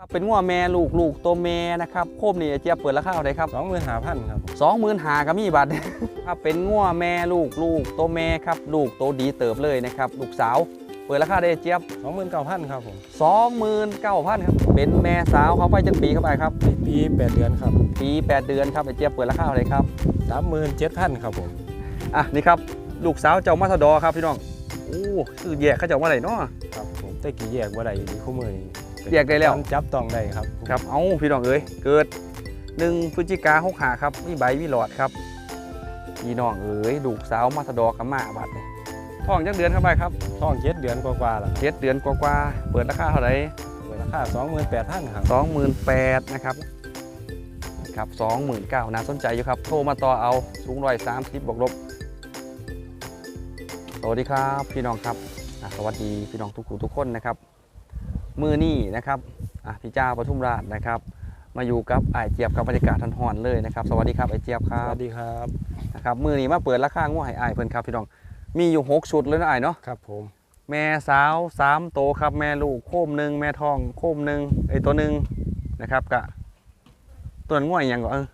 ครับเป็นงัวแม่ลูกลูกตัวแม่นะครับโคมนี่เจี๊ยบเปิดราคาเท่าไหร่ครับสองหมื่นห้าพันครับผมสองหมื่นหาก็มีบัตรครับเป็นงัวแม่ลูกลูกตัวแม่ครับลูกตัวดีเติบเลยนะครับลูกสาวเปิดราคาได้เจี๊ยบสองหมื่นเก้าพันครับผมสองหมื่นเก้าพันครับเป็นแม่สาวเขาไปจังปีเข้าไปครับปีแปดเดือนครับปีแปดเดือนครับไอเจี๊ยบเปิดราคาเท่าไหร่ครับสามหมื่นเจ็ดพันครับผมอะนี่ครับลูกสาวเจ้ามาสดอครับพี่น้องโอ้คือแยกเขาเจ้ามาไหนเนาะครับผมแต่กี่แยกว่าใดดีคู่มือนี้ แยกได้แล้วการจับต้องได้ครับครับเอาพี่น้องเอ้ยเกิดหนึ่งพฤศจิกาหกหาครับมีใบวิหลอดครับพี่น้องเอ้ยลูกสาวมาสดอกับมาบัดนี่ท้องจักเดือนเข้าไปครับท้องเจ็ดเดือนกว่าๆแล้วเจ็ดเดือนกว่าๆเปิดราคาเท่าไหร่เปิดราคาสองหมื่นแปดพันครับสองหมื่นแปดนะครับครับสองหมื่นเก้าน่าสนใจอยู่ครับ โทรมาต่อเอาสูงร้อยสามสิบบวกลบสวัสดีครับพี่น้องครับอะสวัสดีพี่น้องทุกคนทุกคนนะครับ มือนี่นะครับอะพี่เจ้าปทุมราชนะครับ มาอยู่กับไอายเจี๊ยบกับบรรยากาศทันหอนเลยนะครับ สวัสดีครับไอายเจี๊ยบคสรับวัสดีครับนะครับมือนี้มาเปิดราคาง่วให้ไอายเพิ่นครับพี่น้องมีอยู่หกชุดเลยนะไอายเนาะครับผมแม่สาวสามโตวครับแม่ลูกโคมหนึ่งแม่ทองโคมหนึ่งไอตัวหนึ่งนะครับกะตัวนั้นง่วยยังก่อนเออ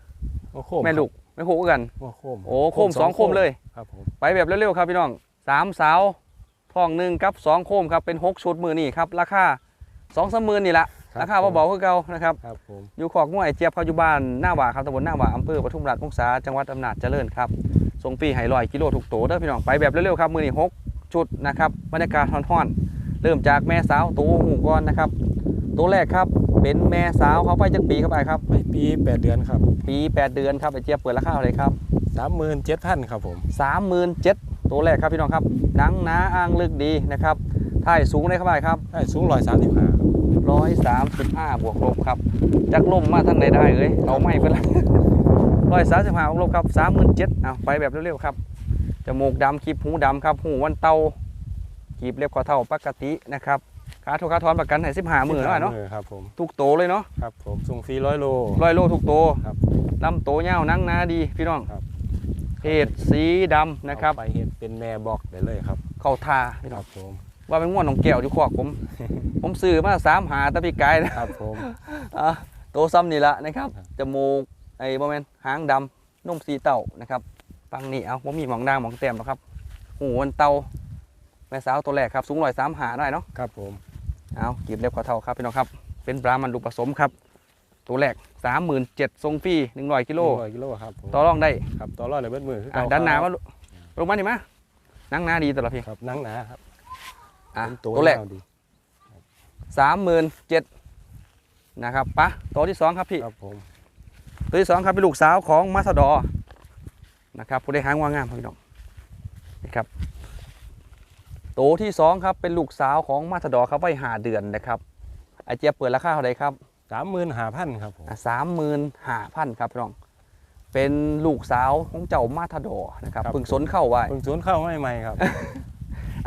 โอ้โคมแม่ลูกไม่คู่กันโอ้โคมโอ้โคมสองโคมเลยครับผมไปแบบเร็วๆครับพี่น้องสามสาวทองหนึ่งกับสองโคมครับเป็นหกชุดมือนี่ครับราคา สองสามหมื่นนี่แหละบราคาเบาๆคือเก่านะครับครับผมอยู่ขอกง่วยเจี๊ยบเขาอยู่บ้านหน้าหว่าครับตำบลหน้าหว่าอำเภอปทุมราชพงษาจังหวัดอำนาจเจริญครับส่งฟรีไห้ลอยกิโลถูกโตเด้อพี่น้องไปแบบเร็วๆครับมือนี่หกชุดนะครับบรรยากาศฮ้อนๆเริ่มจากแม่สาวตัวหูก่อนนะครับตัวแรกครับเป็นแม่สาวเขาไปจักปีเข้าไปครับไม่ปีแปดเดือนครับ ปีแปดเดือนครับไอเจี๊ยบเปิดราคาเท่าไหร่ครับสามหมื่นเจ็ดพันครับผมสามหมื่นเจ็ดตัวแรกครับพี่น้องครับหนังหนาอ่างลึกดีนะครับถ่ายสูงได้เข้าไปครับได้สูงร้อยสามสิบห้าค รับร้อยสามสิบห้าบวกลบครับจักลมมาทางใดได้เลยเอาไม่เป็นไรร้อยสามสิบห้าบวกลบครับสามหมื่นเจ็ดเอาไปแบบเร็วๆครับจมูกดำคีบหูดำครับหูวันเตาคีบเล็บข้อเท่าปกตินะครับขาทุกขาทอนประกันให้สิบห้าหมื่นแล้วเนาะมือครับผมทุกโตเลยเนาะครับผมส่งฟรีร้อยโลร้อยโลทุกโตครับลำโตเงาวหนังหนาดีพี่น้องครับเพศสีดำนะครับเอาไปเห็ดเป็นแม่บอกได้เลยครับ เข้าทาพี่คน้อรังบผม ว่าเป็นง่วนของแก้วที่คอกผม ผมซื้อมาสามหาตะปีกายนะครับผมอะโตซ้ำนี่ละนะครับครับจมูกไอ้บ่แมนหางดำนมสีเต่านะครับฟังนี่เอาผมมีหมองด่างหมองแต้มหรอกครับหูวันเต่าแม่สาวตัวแรกครับ สูงร้อยสามหาได้เนาะครับผมเอากีบเล็บขอเท่าครับพี่น้องครับ เป็นปลามันลูกผสมครับ ตัวแรกสามหมื่นเจ็ดทรงฟรีหนึ่งร้อยกิโลร้อยกิโลครับผมต่อรองได้ครับต่อรอดเลยเบิดมือคืออะเก่ด้านหน้าคมารับลงมาดิมานั่งหน้าดีตลอดพี่ครับหนังหนาครับ อะเป็นตัวแรกยาวดีสามหมื่นเจ็ดนะครับปะตัวที่สองครับพี่ครับผมตัวที่สองครับเป็นลูกสาวของมาสดอร์นะครับผู้ได้หางว่างงามครับพี่น้องนะครับตัวที่สองครับเป็นลูกสาวของมาสดอร์ครับไว้หาเดือนนะครับไอเจี๊ยบเปิดราคาเท่าไหร่ครับสามหมื่นห้าพันครับผมสามหมื่นห้าพันครับพี่น้องเป็นลูกสาวของเจ้ามาทดอร์นะครับเพึ่งสนเข้าไว้เพิ่งสวนเข้าไม่ใหม่ครับ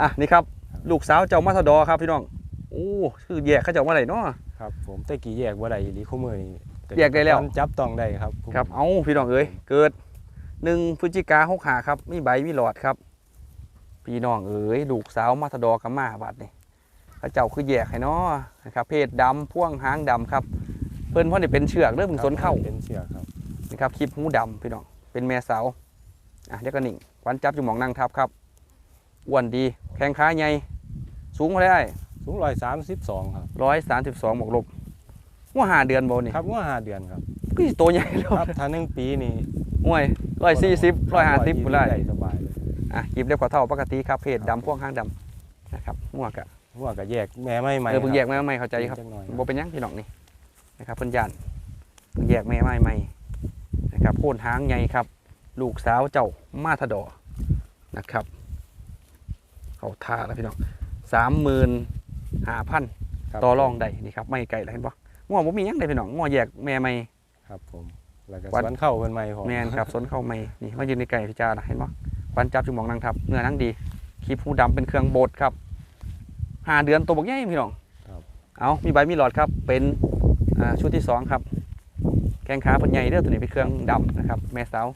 อะนี่ครับ ลูกสาวเจ้ามาทดอร์ครับพี่น้องโอ้คือแยกเขาเจ้ามาไหนเนาะ ครับผมแต่กี่แยกว่าใดดีคู่มือนี้แยกได้แล้วการจับต้องได้ครับครับเอาพี่น้องเอ้ยเกิดหนึ่งพฤศจิกาหกหาครับมีใบมีหลอดครับ พี่น้องเอ้ยลูกสาวมาทดอกับมาบัดนี่พระเจ้าคือแยกให้เนาะนะครับเพศดำพ่วงหางดำครับ เพิ่นพ่อนี่เป็นเชือกเริ่มถึงสนเข้าเป็นเชือกครับนะครับคลิปหูดำพี่น้องเป็นแม่สาวอะเดี๋ยวก็นิ่งควันจับอยู่หมองนั่งทับครับอ้วนดีแข้งขาใหญ่ สูงเท่าไหร่สูงร้อยสามสิบสองครับร้อยสามสิบสองบวกลบว่าหาเดือนโบนี่ครับว่าห้าเดือนครับก็สิโตใหญ่แล้วครับถ้าหนึ่งปีนี่ห่วยร้อยสี่สิบร้อยห้าสิบ120พุ่นไล่ได้สบายเลยอะหยิบเล็บขอเท่าปกติครับเพศดำพ่วงหางดำนะครับงวกอะว่ากับแยกแม่ไม่ใหม่เออเพิ่งแยกแม่ไม่เข้าใจครับจักหน่อยโบเป็นหยังพี่น้องนี่นะครับเพิ่นยานเพิ่งแยกแม่ไม่ไม่นะครับโคนหางใหญ่ครับ ลูกสาวเจ้ามาทดอร์นะครับ เขาท่าแล้วพี่น้อง สามหมื่นห้าพันครับต่อรองได้นี่ครับไม่ไกลแล้วเห็นปะง้อผมมีหยังได้พี่น้องง้อแยกแม่ไม่ ครับผมแล้วก็วัด สวนเข้าเพิ่นใหม่ผมแมนครับสนเข้าไม่นี่มายืนในไก่พิจารณาเห็นปะควันจับจุมองนางทับเนื้อนังดีคลิปหูดำเป็นเครื่องโบดครับห้าเดือนตัวบอกใหญ่พี่น้องเอามีใบมีหลอดครับเป็นอ่าชุดที่สองครับ แกงขาเป็นใหญ่เด้อตัวนี้เป็นเครื่องดำนะครับแม่สาว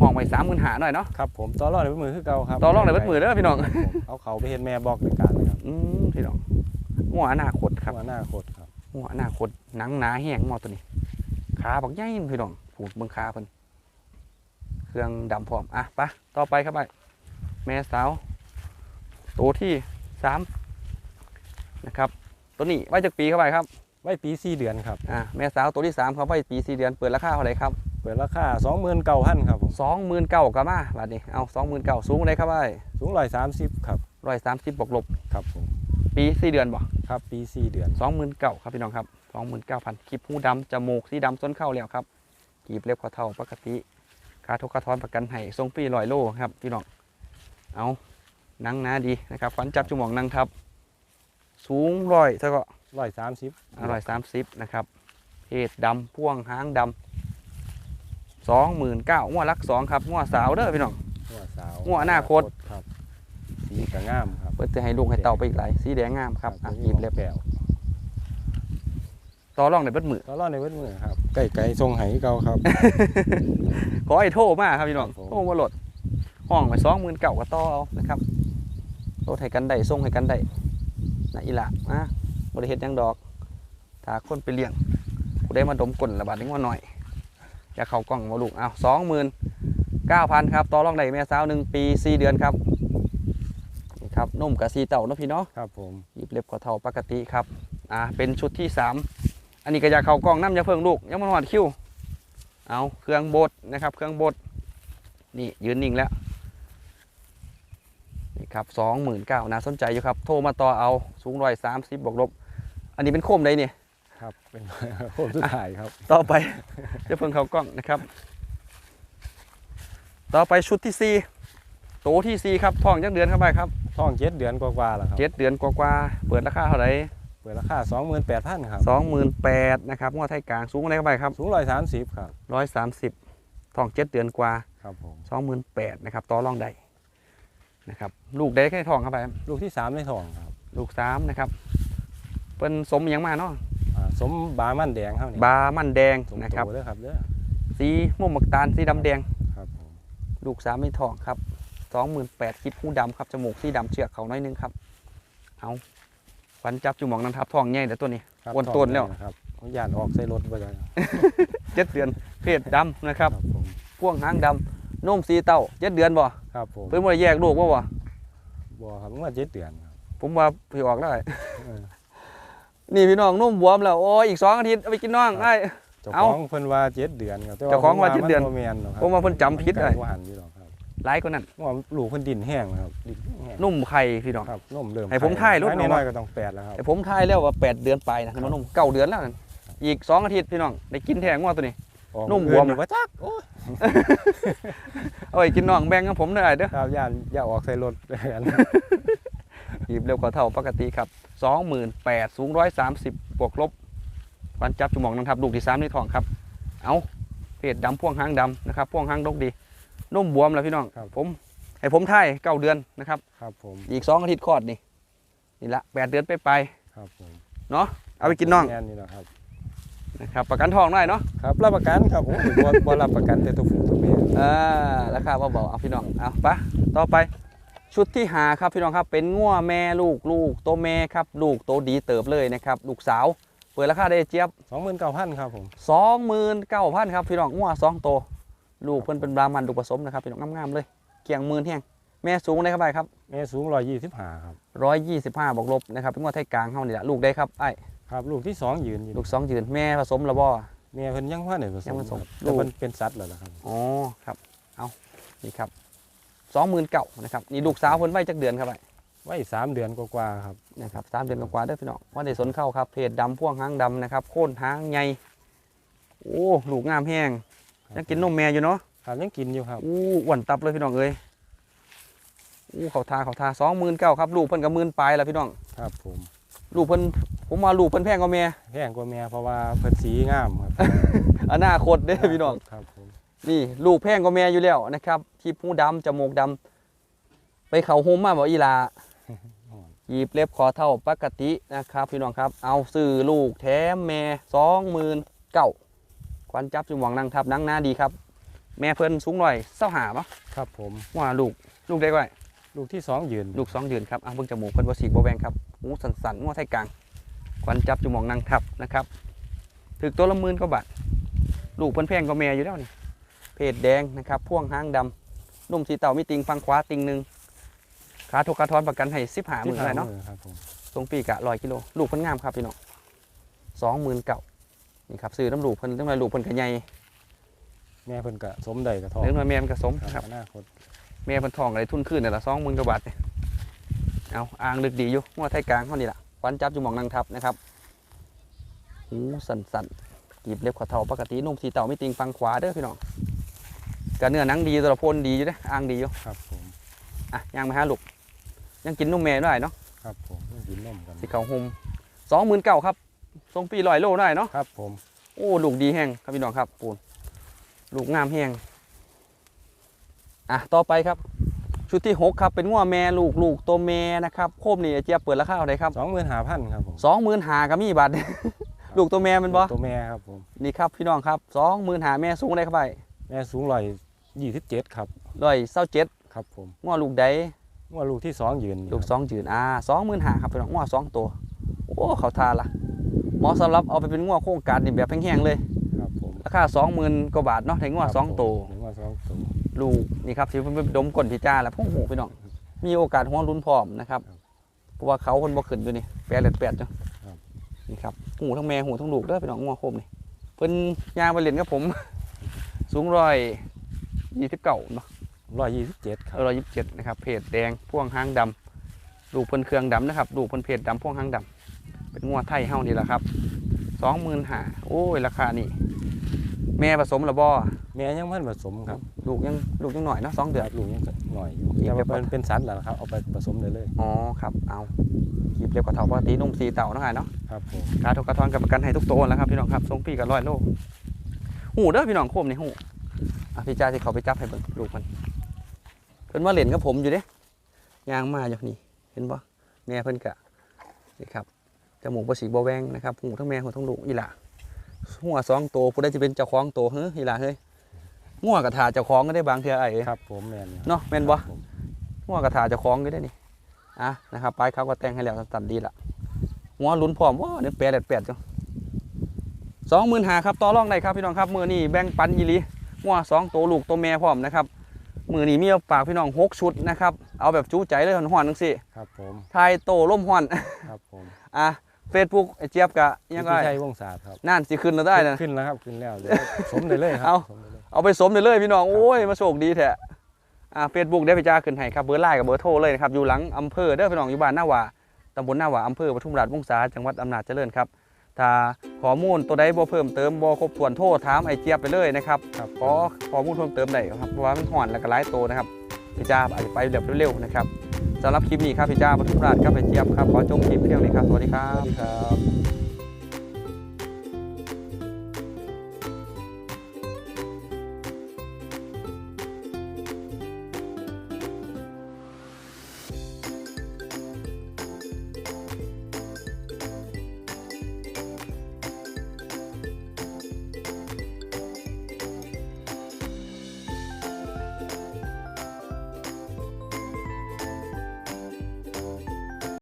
ห้องไปสามหมื่นหาหน่อยเนาะครับผมต่อรอดเลยเบิดมือคือเก่าครับต่อรองได้เบิดมือเด้อพี่น้องครับผมเอาเขาไปเห็นแม่บอกในการเลยครับอืมพี่น้องง้ออนาคตครับว่าหน้าโคตรครับหัวหน้าคดหนังหนาแห้งหมอตัวนี้ขาบักใหญ่พี่น้องผูดเบิ่งขาเพิ่นเครื่องดำพร้อมอะไปะต่อไปครับไปแม่สาวตัวที่สามนะครับตัวนี้ไว้จากปีเข้าไปครับไว้ปีสี่เดือนครับอะแม่สาวตัวที่สามครับไว้ปีสี่เดือนเปิดราคาเท่าไหร่ครับเปิดราคาสองหมื่นเก้าพันครับผมสองหมื่นเก้ากับมาบาทนี้เอาสองหมื่นเก้าสูงเลยครับไปสูงร้อยสามสิบครับร้อยสามสิบบวกลบครับผมปีสี่เดือนบ่ครับปีสี่เดือนสองหมื่นเก้าครับพี่น้องครับสองหมื่นเก้าพันคลิปหูดำจมูกสีดำส้นเข้าแล้วครับกีบเล็บข้อเท่าปกติค่าทุกค่าทอนประกันให้ทรงปีลอยโลครับพี่น้องเอาหนังหนาดีนะครับฟันจับจุหมองนังทับ สูงร้อยเท่าก็ร้อยสามสิบอร่อยสามสิบนะครับเพศดำพ่วงหางดำ สองหมื่นเก้าง้วลักสองครับง้วสาวเด้อพี่น้อง หัวสาวหัวอนาคตครับ สีกระงามครับเปิดจะให้ลูกให้เต่าไปอีกหลายสีแดงงามครับอะกีบเล็บแก้วต่อรองในเบิดมือตลอดในเวทมือครับไก่ไก่ทรงไหเก่าครับ ขอให้โทรมาครับพี่น้องครับผม โทรมาโหลดห้องไปสองหมื่นเก่าก็ต่อเอานะครับรถให้กันได้ส่งให้กันได้นะอีหละนะบริเฮ็ดหยังดอกถ้าคนไปเลี้ยงกูได้มาดมกลนระบาดนี้ว่าหน่อย อย่าเข้ากล้องมาลูกเอาสองหมื่นเก้าพันครับต่อรองได้แม่สาวหนึ่งปีสี่เดือนครับนี่ครับนุ่มกับสีเต่าเนาะพี่เนาะครับผมหยิบเล็บขอเท่าปกติครับอ่าเป็นชุดที่สามอันนี้ก็อยากเข้ากล้องน้ำอยาเพิ่งลูกยังมันหอดคิ้วเอาเครื่องบดนะครับ เครื่องบดนี่ยืนนิ่งแล้วนี่ครับสองหมื่นเก้าน่าสนใจอยู่ครับ โทรมาต่อเอาสูงร้อยสามสิบบวกลบ อันนี้เป็นโคมใดเนี่ย ครับ เป็นผมสุดท้ายครับ ต่อไปจะเพิ่งเข้ากล้องนะครับ ต่อไปชุดที่สี่โตวที่สี่ครับท้องจักเดือนเข้าไปครับท้องเจ็ดเดือนกว่าๆแล้วครับเจ็ดเดือนกว่าๆเปิดราคาเท่าไหร่เปิดราคาสองหมื่นแปดพันครับสองหมื่นแปดนะครับงวดไทยกลางสูงอะไรเข้าไปครับสูงร้อยสามสิบครับร้อยสามสิบทองเจ็ดเดือนกว่าครับผมสองหมื่นแปดนะครับต่อรองได้นะครับลูกได้แค่ทองเข้าไป ลูกที่สามในท้องครับ ลูกสามนะครับเป็นสมอหยังมาเนาะอ่า สมบามันแดงครับนี่บามันแดงสมนะครับโตเด้อครับเด้อสีม่วงหมักตาลสีดำแดง ครับผมลูกสามไม่ทองครับสองหมื่นแปดคลิปผู้ดำครับจมูกสีดำเชือกเขาน้อยนึงครับ เอาฟันจับจุหมองนันทับทองใหญ่แต่ตัวนี้ ครับอ้วนต้นแล้วท้องนะครับผมย่านออกใส่รถไปเลยเจ็ดเดือนเพศดำนะครับผมพ่วงหางดำนุ่มสีเต้าเจ็ดเดือนบ่ครับผมเพิ่นบ่ได้แยกลูกบ่บ่บัวครับเมื่อเจ็ดเดือนครับผมว่าพี่ออกได้เออ นี่พี่น้องนุ่มบวมแล้วโอ้ยอีกสองอาทิตย์เอาไปกินน้องครับไอ้ เจ้าเอ้าของเพิ่นว่าเจ็ดเดือนครับแต่เจ้าของว่าเจ็ดเดือนมับ่แม่นหรอกครับผมว่าเพิ่นจำผิดได้ว่าหันอยู่หรอกครับหลายกว่านั้นว่าลูกเพิ่นดินแห้งนะครับดินแห้งนุ่มไข่พี่น้อง ครับนมเริ่มให้ผมถ่ายรูปไข่หน่อย น้อยๆก็ต้องแปดแล้วครับแต่ผมทายแล้วว่า8เดือนไปนะมันนุ่มเก้าเดือนแล้วนั่นอีก2อาทิตย์พี่น้องได้กินแทงว่าตัวนี้ ออกนุ่มบวมเกินอยู่ว่าจักโอ้ยเอาไปกินน้องแบ่งกับผมได้เด้อ ครับย่านอย่าออกใส่รถกัน หยิบเร็วกว่าเท่าปกติครับ28,000สูง130 บวกลบวันจับจุหมองนังทับลูกที่3ในท้องครับ เอาเพศดำพ่วงหางดำนะครับพ่วงหางดกดีนุ่มบวมแล้วพี่น้องครับผมให้ผมทายเก้าเดือนนะครับครับผมอีก2อาทิตย์คลอดนี่นี่ละ8เดือนไปไปครับผมๆเอาไปกินน้องแม่นี่นะครับนะครับประกันทองได้เนาะครับรับประกันครับโอ้ยบ่บ่รับประกันแต่ตัวผู้ตัวแม่อ่าราคาเบาๆเอาพี่น้องเอาไปะต่อไป ชุดที่หาครับพี่น้องครับเป็นง่วแม่ลูกลูกโตแม่ครับลูกโตดีเติบเลยนะครับลูกสาวเปิดราคาได้เจี๊ยบสองหมื่นเก้าพันครับผม29,000ครับพี่น้องง่วสองโตลูกเพิ่นเป็นบรามันลูกผสมนะครับพี่น้องงามๆเลยเกี่ยงหมื่นแห้งแม่สูงได้ครับไปครับแม่สูงร้อยยี่สิบห้าครับ125บวกลบนะครับเป็นง่วไทยกลางเฮานี่แหละลูกได้ครับไอ้ครับลูกที่สองยืนอยู่ลูกสองยืนแม่ผสมและบ่แม่เพิ่นยังว่าเนี่ยผสยัมงผสมครับลูแต่กเพิ่นเป็นสัตว์แล้วล่ะครับอ๋อครับเอานี่ครับ 29,000นะครับนี่ลูกสาวเพิ่นไว้จักเดือนครับไอ้ไว้สามเดือนกว่าๆครับนะครับสามเดือนกว่าๆเด้อพี่น้องว่าได้สนเข้าครับเพจดำพ่วงหางดำนะครับโค่นหางใหญ่โอ้ลูกงามแห้งยังกินนมแม่อยู่เนาะครับยังกินอยู่ครับอู้อ้วนตับเลยพี่น้องเอ้ยอู้เขาทาเขาทาสองหมื่นเก้าครับลูกเพิ่นกับหมื่นปลายแล้วพี่น้องครับผมลูกเพิ่นผมว่าลูกเพิ่นแพงกว่าแม่แพงกว่าแม่เพราะว่าเพิ่นสีงามครับอนาคตเด้อพี่น้องครับผม นี่ลูกแพงกว่าแม่อยู่แล้วนะครับที่ผู้ดำจมูกดำไปเขาโฮมมาบอกอีหลาหยีบเล็บคอเท่าปกตินะครับพี่น้องครับ เอาซื้อลูกแถมแม่สองหมื่นเก้าควันจับจุ่มหวังนางทับนังหน้าดีครับ แม่เพิ่นสูงหน่อยเศร้าหาปะครับผมว่าลูกลูกได้ไว้ลูกที่สองยืน ลูกสองยืนครับอะเบิ่งจมูกเพิ่นบ่สีกบ่แวงครับหูสันสันๆงอไทยกลางขวัญจับจุหมองนางทับนะครับถึกตัวละหมื่นกว่าบาทลูกเพิ่นแพงก็แม่อยู่แล้วนี่ เพศแดงนะครับพ่วงหางดำนุ่มสีเต่ามีติงฟังขวาติงหนึ่งขาทกกระทอนประกันให้สิบหาหมื่นอะไรเนาะมื้อครับผมทรงปีกะร้อยกิโลลูกเพิ่นงามครับพี่น้องสองหมื่นเก่านี่ครับซื้อน้ำลูกเพิ่นตั้งแต่ลูกเพิ่นกระใหญ่แม่เพิ่นก็สมได้กระทองเลี้ยงมาแม่มันกระสมคครัรับบอนาคตแม่เพิ่นทองอะไรทุนขึ้นเนี่ยละสองหมื่นกว่าบาทเนี่ยเอาอ่างลึกดีอยู่หัวไทยกลางเขานี่ละควันจับจุหมองนางทับนะครับหูสั่นสั่นๆกีบเล็บขอเท่าปกตินุ่มสีเต่าไม่ติงฟังขวาเด้อพี่น้อง กระเนื้อหนังดีตัวละพนดีอยู่เด้ออ่างดีอยู่ครับผมอะย่างไปหาลูกยังกินนุ่มแม่ได้เนาะครับผมต้องกินนมกันสีเขาหุมสองหมื่นเก้าครับทรงปีลอยโลได้เนาะครับผมโอ้ลูกดีแห้งครับพี่น้องครับปูนลูกงามแห้งอะต่อไปครับ ชุดที่หกครับเป็นงัวแม่ลูกลูกตัวแม่นะครับโคมนี่ไอ้เจี๊ยบเปิดราคาเท่าไหร่ครับสองหมื่นห้าพันครับผมสองหมื่นหากับมีบาทลูกตัวแม่แมันบ่ตัวแม่ครับผมนี่ครับพี่น้องครับสองหมื่นหาแม่สูงได้เข้าไปแม่สูงร้อย ยี่สิบเจ็ดครับร้อยเศร้าเจ็ดครับผมงัวลูกใดว่าลูกที่สองยืนนี่ลูกครับสองจืดอ่าสองหมื่นหาครับพี่น้องงัวสองตัวโอ้เขาทานละเหมาะสำหรับเอาไปเป็นงัวโครงการนี่แบบแห้งๆเลยครับผมราคาสองหมื่นกว่าบาทเนาะถึงงัวสองตัวถึงว่าสองตัวลูกนี่ครับที่เพิ่นไปดมก้นพี่จ้าแล้วพวกหูพี่น้องมีโอกาสหัวลุ้นพร้อมนะครับครับเพราะว่าเขาคนบ่ขึ้นอยู่นี่แปดเลือดแปดจ้ะครับนี่ครับหูทั้งแม่หูทั้งลูกเด้อพี่น้องงัวโคมนี่เพิ่นยางไปเล่นกับผม สูงร้อย ยี่สิบเก้าเนาะร้อยยี่สิบเจ็ดครับร้อยยี่สิบเจ็ดนะครับเพจแดงพ่วงหางดำลูกเพิ่นเครื่องดำนะครับลูกเพิ่นเพจดำพ่วงหางดำเป็นงัวไทยเฮานี่แหละครับสองหมื่นหาโอ้ยราคานี่แม่ผสมและบ่แม่ยังพันผสมครับลูกยังลูกยังหน่อยเนาะสองเดือนลูกยังหน่อยอยู่อีกแต่เรียบร้ว่าอยเป็นเป็นสัตว์แล้วครับเอาไปผสมเลยเลยอ๋อครับเอาหยิบเร็วกว่าเท่าปกตินุ่มสีเต่าเนาะค่ะเนาะครับผมกาทกกระทอนกับประกันให้ทุกตัวแล้วครับพี่น้องครับทรงปีกับร้อยโลหูเด้อพี่น้องโคมในหูอะ พี่จ้าที่เขาไปจับให้เบิ่งลูกมันเพิ่นมาเล่นกับผมอยู่เด้ยางมาอยู่นี่เห็นบ่แม่เพิ่นกะนี่ครับจมูกบ่สีบ่แวงนะครับหูทั้งแม่หูทั้งลูกอีหล่ะหัวสองตัวผู้ใดจะเป็นเจ้าของตัวเฮ้ยอีหล่ะเฮ้ยงัวกระถาเจ้าของก็ได้บางเทื่อไอ้ครับผมแม่นอยู่เนาะแม่นบ่ครับผมหัวกระถาเจะคล้าของก็ได้นี่อะนะครับปลายเขาก็แต่งให้แล้วตัดดีละหัวลุ้นพร้อมว้าเนี่ยแปดแปดแปดจ้ะสองหมื่นหาครับต่อรองได้ครับพี่น้องครับมือนี่แบ่งปันยีห ลีหัวสองตัวลูกตัวแม่พร้อมนะครับมือนี่มีเอาฝากพี่น้องหกชุดนะครับ เอาแบบจูใจเลยหอนๆนังสิครับผมทายโตล่มหอนครับผมอะเฟซบุ๊กไอเจี๊ยบกะยังไงพิชัยวงศาสตร์ครับนั่นสิขึ้นเราได้นะขึ้นแล้วครับขึ้นแล้วเดี๋ยวสมได้เลยครัเอาสมได้เลยเอาไปสมได้เลยพี่น้องโอ้ยมาโชคดีแท้อ่าเฟซบุ๊กได้พี่จ้าขึ้นให้ครับเบอร์ไลน์กับเบอร์โทรเลยนะครับอยู่หลังอำเภอเด้อพี่น้องอยู่บ้านหน้าหว่าตำบลหน้าหว่าอำเภอปทุมราชวงศาจังหวัดอำนาจเจริญครับ ถ้าข้อมูลตัวใดบ่เพิ่มเติมบ่ครบถ้วนโทรถามไอเจี๊ยบไปเลยนะครับครับขอข้อมูลเพิ่มเติมได้ครับเพราะว่ามันห่อนแล้วก็หลายโตวนะครับพี่จ้าอาจจะไปแบบเร็วๆนะครับสำหรับคลิปนี้ครับพี่จ้าปทุมราชครับไอเจี๊ยบครับขอจบคลิปเพียงนี้ครับสวัสดีครัสวับสดีครับ